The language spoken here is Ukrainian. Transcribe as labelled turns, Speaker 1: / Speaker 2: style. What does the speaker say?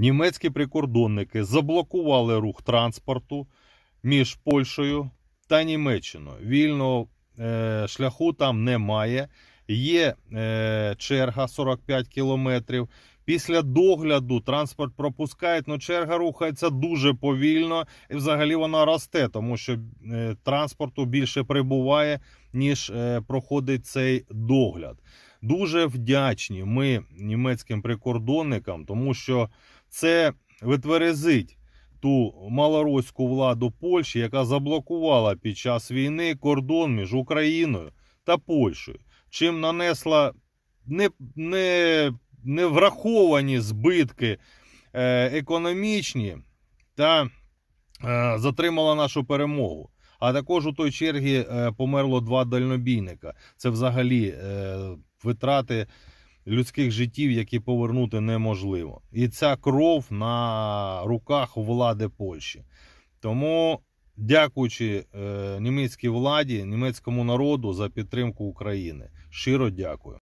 Speaker 1: Німецькі прикордонники заблокували рух транспорту між Польщею та Німеччиною. Вільного е, шляху там немає. Є е, черга 45 кілометрів. Після догляду транспорт пропускають, але черга рухається дуже повільно і взагалі вона росте, тому що е, транспорту більше прибуває, ніж е, проходить цей догляд. Дуже вдячні ми німецьким прикордонникам, тому що це витверезить ту малороську владу Польщі, яка заблокувала під час війни кордон між Україною та Польщею, чим нанесла не, не, не враховані збитки е, економічні та е, затримала нашу перемогу. А також у той чергі е, померло два дальнобійника. Це взагалі витрати людських життів, які повернути неможливо. І ця кров на руках влади Польщі. Тому, дякуючи е, німецькій владі, німецькому народу за підтримку України. Щиро дякую.